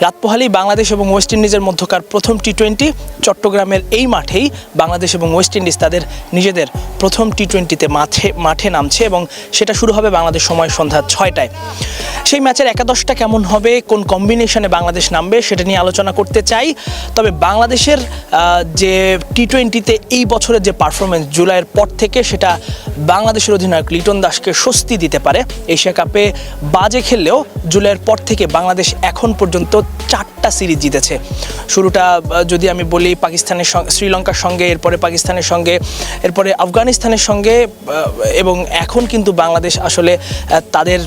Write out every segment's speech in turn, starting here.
রাত পোহালেই বাংলাদেশ এবং ওয়েস্ট ইন্ডিজের মধ্যকার প্রথম টি টোয়েন্টি চট্টগ্রামের এই মাঠেই বাংলাদেশ এবং ওয়েস্ট ইন্ডিজ তাদের নিজেদের প্রথম টি টোয়েন্টিতে মাঠে মাঠে নামছে এবং সেটা শুরু হবে বাংলাদেশ সময় সন্ধ্যা ছয়টায়। সেই ম্যাচের একাদশটা কেমন হবে, কোন কম্বিনেশনে বাংলাদেশ নামবে সেটা নিয়ে আলোচনা করতে চাই। তবে বাংলাদেশের যে টি টোয়েন্টিতে এই বছরের যে পারফরমেন্স জুলাইয়ের পর থেকে সেটা বাংলাদেশের অধিনায়ক লিটন দাসকে স্বস্তি দিতে পারে। এশিয়া কাপে বাজে খেললেও জুলাইয়ের পর থেকে বাংলাদেশ এখন পর্যন্ত চারটা সিরিজ জিতেছে। শুরুটা যদি আমি বলি পাকিস্তানের শ্রীলঙ্কার সঙ্গে, এরপরে পাকিস্তানের সঙ্গে, এরপরে আফগানিস্তানের সঙ্গে এবং এখন কিন্তু বাংলাদেশ আসলে তাদের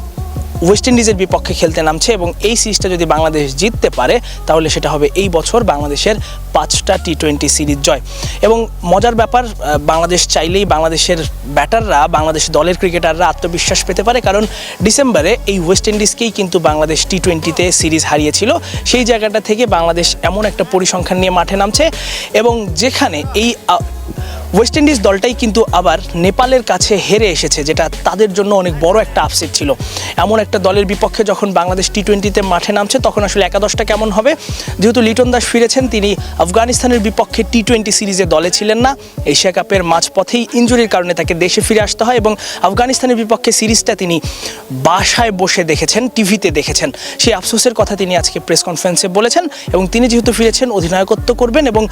ওয়েস্ট ইন্ডিজের বিপক্ষে খেলতে নামছে এবং এই সিরিজটা যদি বাংলাদেশ জিততে পারে, তাহলে সেটা হবে এই বছর বাংলাদেশের পাঁচটা টি টোয়েন্টি সিরিজ জয়। এবং মজার ব্যাপার বাংলাদেশ চাইলেই বাংলাদেশের ব্যাটাররা, বাংলাদেশ দলের ক্রিকেটাররা আত্মবিশ্বাস পেতে পারে, কারণ ডিসেম্বরে এই ওয়েস্ট ইন্ডিজকেই কিন্তু বাংলাদেশ টি টোয়েন্টিতে সিরিজ হারিয়েছিল। সেই জায়গাটা থেকে বাংলাদেশ এমন একটা পরিসংখ্যান নিয়ে মাঠে নামছে এবং যেখানে এই ওয়েস্ট ইন্ডিজ দলটাই কিন্তু আবার নেপালের কাছে হেরে এসেছে, যেটা তাদের জন্য অনেক বড় একটা আপসেট ছিল। এমন একটা দলের বিপক্ষে যখন বাংলাদেশ টি টোয়েন্টিতে মাঠে নামছে, তখন আসলে একাদশটা কেমন হবে? যেহেতু লিটন দাস ফিরেছেন, তিনি আফগানিস্তানের বিপক্ষে টি টোয়েন্টি সিরিজে দলে ছিলেন না। এশিয়া কাপের মাঝপথেই ইঞ্জুরির কারণে তাকে দেশে ফিরে আসতে হয় এবং আফগানিস্তানের বিপক্ষে সিরিজটা তিনি বাসায় বসে দেখেছেন, টিভিতে দেখেছেন। সেই আফসোসের কথা তিনি আজকে প্রেস কনফারেন্সে বলেছেন এবং তিনি যেহেতু ফিরেছেন, অধিনায়কত্ব করবেন এবং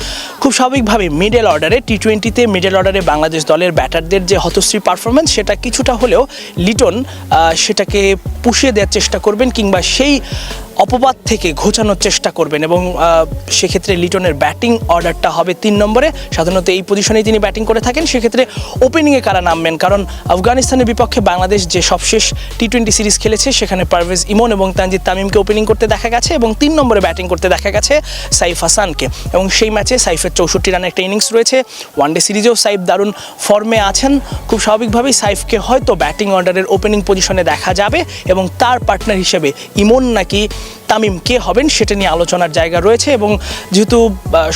খুব স্বাভাবিকভাবে মিডল অর্ডারে টি টোয়েন্টিতে মিডল অর্ডারে বাংলাদেশ দলের ব্যাটারদের যে হতশ্রী পারফরমেন্স সেটা কিছুটা হলেও লিটন সেটাকে পুষিয়ে দেওয়ার চেষ্টা করবেন কিংবা সেই অপবাদ থেকে ঘোচানোর চেষ্টা করবেন এবং সেক্ষেত্রে লিটনের ব্যাটিং অর্ডারটা হবে তিন নম্বরে। সাধারণত এই পজিশনেই তিনি ব্যাটিং করে থাকেন। সেক্ষেত্রে ওপেনিংয়ে কারা নামবেন? কারণ আফগানিস্তানের বিপক্ষে বাংলাদেশ যে সবশেষ টি টোয়েন্টি সিরিজ খেলেছে, সেখানে পারভেজ ইমন এবং তানজিদ তামিমকে ওপেনিং করতে দেখা গেছে এবং তিন নম্বরে ব্যাটিং করতে দেখা গেছে সাইফ হাসানকে। এবং সেই ম্যাচে সাইফের চৌষট্টি রানের একটা ইনিংস রয়েছে। ওয়ানডে সিরিজেও সাইফ দারুণ ফর্মে আছেন। খুব স্বাভাবিকভাবেই সাইফকে হয়তো ব্যাটিং অর্ডারের ওপেনিং পজিশনে দেখা যাবে এবং তার পার্টনার হিসেবে ইমন নাকি তামিম, কে হবেন সেটা নিয়ে আলোচনার জায়গা রয়েছে এবং যেহেতু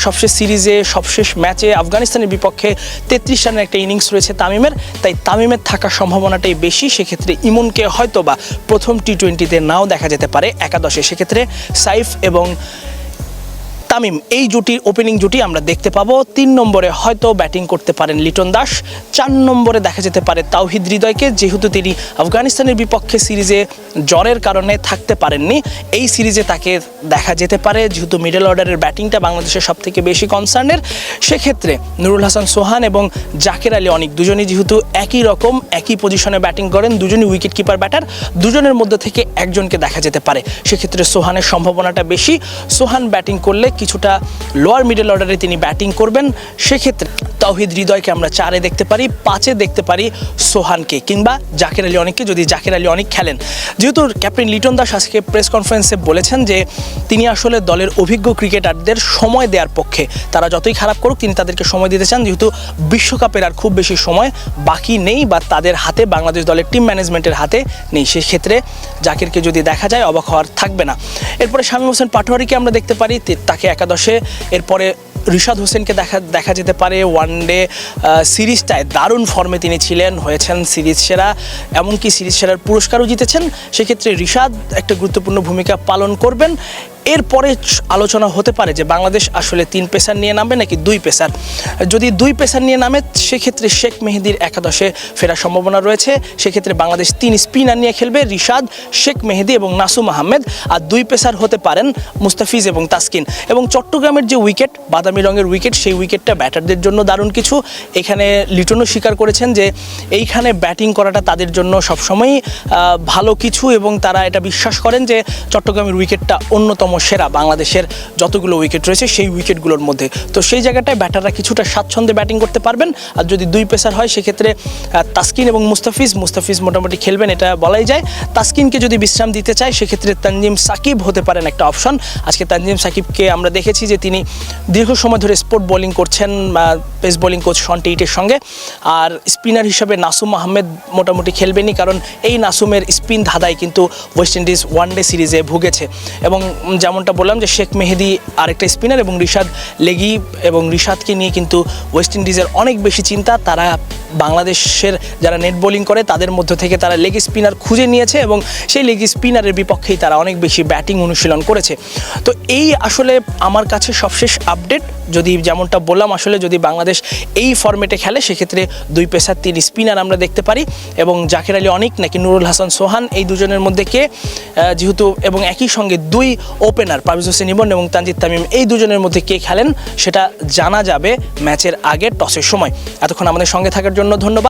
সবশেষ সিরিজে, সবশেষ ম্যাচে আফগানিস্তানের বিপক্ষে তেত্রিশ রানের একটা ইনিংস রয়েছে তামিমের, তাই তামিমের থাকার সম্ভাবনাটাই বেশি। সেক্ষেত্রে ইমনকে হয়তো বা প্রথম টি টোয়েন্টিতে নাও দেখা যেতে পারে একাদশে। সেক্ষেত্রে সাইফ এবং তামিম, এই জুটির ওপেনিং জুটি আমরা দেখতে পাবো। তিন নম্বরে হয়তো ব্যাটিং করতে পারেন লিটন দাস, চার নম্বরে দেখা যেতে পারে তাওহিদ হৃদয়কে, যেহেতু তিনি আফগানিস্তানের বিপক্ষে সিরিজে জ্বরের কারণে থাকতে পারেননি, এই সিরিজে তাকে দেখা যেতে পারে, যেহেতু মিডল অর্ডারের ব্যাটিংটা বাংলাদেশের সব থেকে বেশি কনসার্নের সেক্ষেত্রে নুরুল হাসান, সোহান এবং জাকের আলী অনেক দুজনই যেহেতু একই রকম, একই পজিশনে ব্যাটিং করেন, দুজনই উইকেট কিপার ব্যাটার দুজনের মধ্যে থেকে একজনকে দেখা যেতে পারে। সেক্ষেত্রে সোহানের সম্ভাবনাটা বেশি। সোহান ব্যাটিং করলে কিছুটা লোয়ার মিডল অর্ডারে তিনি ব্যাটিং করবেন। সেক্ষেত্রে তাওহিদ হৃদয়কে আমরা চারে দেখতে পারি, পাঁচে দেখতে পারি সোহানকে কিংবা জাকের আলী অনেককে, যদি জাকের আলী অনেক খেলেন। যেহেতু ক্যাপ্টেন লিটন দাস আজকে প্রেস কনফারেন্সে বলেছেন যে, তিনি আসলে দলের অভিজ্ঞ ক্রিকেটারদের সময় দেওয়ার পক্ষে। তারা যতই খারাপ করুক, তিনি তাদেরকে সময় দিতে চান, যেহেতু বিশ্বকাপের আর খুব বেশি সময় বাকি নেই বা তাদের হাতে, বাংলাদেশ দলের টিম ম্যানেজমেন্টের হাতে নেই। সেক্ষেত্রে জাকিরকে যদি দেখা যায়, অবাক হওয়ার থাকবে না। এরপরে শামীম হোসেন পাটোয়ারিকে আমরা দেখতে পারি তাকে একাদশে। এরপরে রিশাদ হোসেনকে দেখা দেখা যেতে পারে ওয়ান ডে সিরিজটায় দারুণ ফর্মে তিনি ছিলেন, হয়েছেন সিরিজ সেরা, এমনকি সিরিজ সেরার পুরস্কারও জিতেছেন। সেক্ষেত্রে রিশাদ একটা গুরুত্বপূর্ণ ভূমিকা পালন করবেন। এরপরে আলোচনা হতে পারে যে বাংলাদেশ আসলে তিন পেসার নিয়ে নামবে নাকি দুই পেসার। যদি দুই পেসার নিয়ে নামে, সেক্ষেত্রে শেখ মেহেদির একাদশে ফেরার সম্ভাবনা রয়েছে। সেক্ষেত্রে বাংলাদেশ তিন স্পিনার নিয়ে খেলবে রিশাদ, শেখ মেহেদি এবং নাসুম আহমেদ। আর দুই পেসার হতে পারেন মুস্তাফিজ এবং তাসকিন। এবং চট্টগ্রামের যে উইকেট, বাদামি রঙের উইকেট, সেই উইকেটটা ব্যাটারদের জন্য দারুণ কিছু। এখানে লিটনও স্বীকার করেছেন যে, এইখানে ব্যাটিং করাটা তাদের জন্য সবসময়ই ভালো কিছু এবং তারা এটা বিশ্বাস করেন যে, চট্টগ্রামের উইকেটটা অন্যতম সেরা বাংলাদেশের যতগুলো উইকেট রয়েছে সেই উইকেটগুলোর মধ্যে। তো সেই জায়গাটায় ব্যাটাররা কিছুটা স্বাচ্ছন্দ্যে ব্যাটিং করতে পারবেন। আর যদি দুই পেসার হয়, সেক্ষেত্রে তাসকিন এবং মুস্তাফিজ মুস্তাফিজ মোটামুটি খেলবেন, এটা বলাই যায়। তাসকিনকে যদি বিশ্রাম দিতে চায়, সেক্ষেত্রে তানজিম সাকিব হতে পারেন একটা অপশন আজকে তানজিম সাকিবকে আমরা দেখেছি যে তিনি দীর্ঘ সময় ধরে স্পোর্ট বোলিং করছেন পেস বোলিং কোচ শন টেইটের সঙ্গে। আর স্পিনার হিসাবে নাসুম আহমেদ মোটামুটি খেলবেনই, কারণ এই নাসুমের স্পিন ধাঁধায় কিন্তু ওয়েস্ট ইন্ডিজ ওয়ানডে সিরিজে ভুগেছে। এবং যেমনটা বললাম যে শেখ মেহেদি আরেকটা স্পিনার এবং রিশাদ লেগি এবং রিশাদকে নিয়ে কিন্তু ওয়েস্ট ইন্ডিজের অনেক বেশি চিন্তা। তারা বাংলাদেশের যারা নেট বোলিং করে, তাদের মধ্য থেকে তারা লেগ স্পিনার খুঁজে নিয়েছে এবং সেই লেগ স্পিনারের বিপক্ষেই তারা অনেক বেশি ব্যাটিং অনুশীলন করেছে। তো এই আসলে আমার কাছে সবশেষ আপডেট। যদি যেমনটা বললাম, আসলে যদি বাংলাদেশ এই ফরম্যাটে খেলে, সেক্ষেত্রে দুই পেসার, তিন স্পিনার আমরা দেখতে পারি এবং জাকের আলী অনেক নাকি নুরুল হাসান সোহান এই দুজনের মধ্যে কে? যেহেতু এবং একই সঙ্গে দুই ওপেনার পারভেজ হোসেন ইমন এবং তানজিদ তামিম এই দুজনের মধ্যে কে খেলেন, সেটা জানা যাবে ম্যাচের আগে, টসের সময়। এতক্ষণ আমাদের সঙ্গে থাকার জন্য ধন্যবাদ।